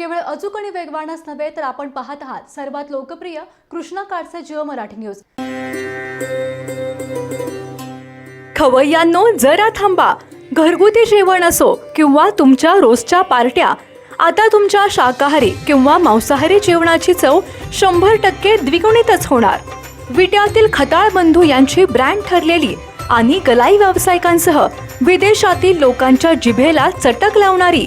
केवळ अचूक आणि वेगवानच नव्हे तर आपण पाहत आहात सर्वात लोकप्रिय कृष्णा काळचे जिओ मराठी न्यूज. खवय्यांनो जरा थांबा. घरगुती जेवण असो किंवा तुमच्या रोजच्या पार्ट्या आता तुमच्या शाकाहारी किंवा मांसाहारी जेवणाची चव शंभर टक्के द्विगुणितच होणार. विट्यातील खताळ बंधू यांची ब्रँड ठरलेली आणि गलाई व्यावसायिकांसह विदेशातील लोकांच्या जिभेला चटक लावणारी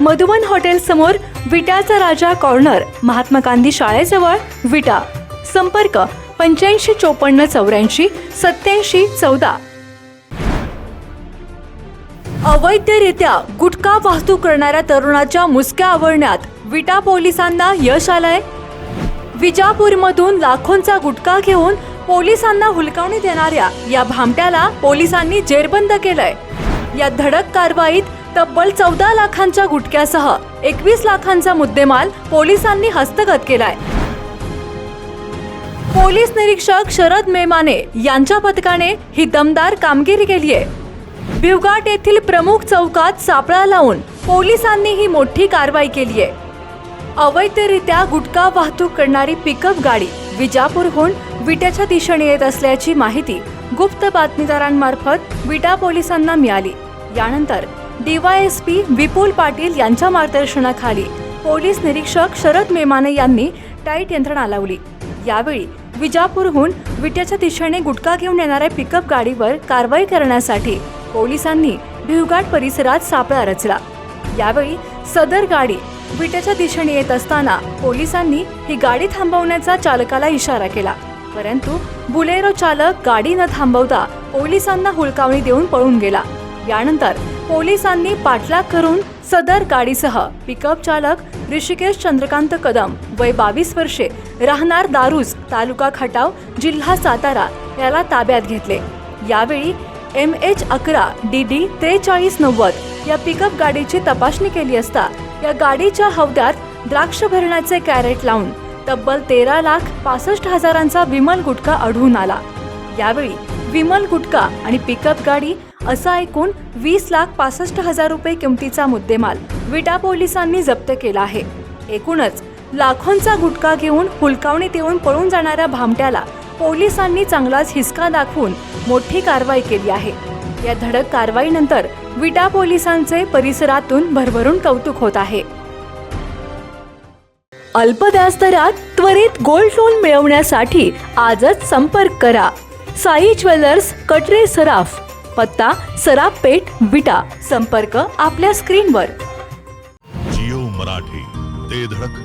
मधुवन हॉटेल समोर विटाचा राजा कॉर्नर महात्मा गांधी शाळेजवळ विटा. संपर्क पंच्याऐंशी चोपन्न चौऱ्याऐंशी सत्याऐंशी चौदा. अवैधरित्या गुटखा वाहतूक करणाऱ्या तरुणाच्या मुसक्या आवरण्यात विटा पोलिसांना यश आलंय. विजापूरमधून लाखोंचा गुटखा घेऊन पोलिसांना हुलकावणी देणाऱ्या या भामट्याला पोलिसांनी जेरबंद केलंय. या धडक कारवाईत तब्बल चौदा लाखांच्या गुटख्यासह एकवीस लाखांचा मुद्देमाल पोलिसांनी हस्तगत केलाय. पोलीस निरीक्षक शरद मेमाने यांच्या पथकाने ही दमदार कामगिरी केली आहे. भिवघाट येथील प्रमुख चौकात सापळा लावून पोलिसांनी ही मोठी कारवाई केली आहे. अवैधरित्या गुटखा वाहतूक करणारी पिकअप गाडी विजापूरहून विट्याच्या दिशेने येत असल्याची माहिती गुप्त बातमीदारांमार्फत विटा पोलिसांना मिळाली. यानंतर डीवायएसपी विपुल पाटील यांच्या मार्गदर्शनाखाली पोलीस निरीक्षक शरद मेमाने यांनी टाईट यंत्रणा लावली. यावेळी विजापूरहून विट्याच्या दिशेने गुटखा घेऊन येणाऱ्या पिकअप गाडीवर कारवाई करण्यासाठी पोलिसांनी भिवघाट परिसरात सापळा रचला. यावेळी सदर गाडी विट्याच्या दिशेने येत असताना पोलिसांनी ही गाडी थांबवण्याचा चालकाला इशारा केला. परंतु बुलेरो चालक गाडी न थांबवता पोलिसांना हुलकावणी देऊन पळून गेला. यानंतर पोलिसांनी पाठलाग करून सदर गाडीसह पिकअप चालक ऋषिकेश चंद्रकांत कदम वय बावीस वर्षे राहणार दारूज तालुका खटाव जिल्हा सातारा याला ताब्यात घेतले. यावेळी एम एच अकरा डी डी त्रेचाळीस नव्वद या पिकअप गाडीची तपासणी केली असता या गाडीच्या हौद्यात द्राक्ष भरण्याचे कॅरेट लावून तब्बल तेरा लाख पासष्ट हजारांचा विमल गुटखा आढळून आला. यावेळी विमल गुटखा आणि पिकअप गाडी असा एकूण वीस लाख पासष्ट हजार रुपये किमतीचा मुद्देमाल विटा पोलिसांनी जप्त केला आहे. एकूणच लाखोंचा गुटखा घेऊन हुलकावणीत येऊन पळून जाणाऱ्या भामट्याला पोलिसांनी चांगलाच हिसका दाखवून मोठी कारवाई केली आहे. या धडक कारवाईनंतर विटा पोलिसांचे परिसरातून भरभरून कौतुक होत आहे. अल्प व्याजदरात त्वरित गोल्ड लोन मिळवण्यासाठी आजच संपर्क करा. साई ज्वेलर्स कटरे सराफ पत्ता सराफ पेठ विटा. संपर्क आपल्या स्क्रीनवर. जिओ मराठी ते धडक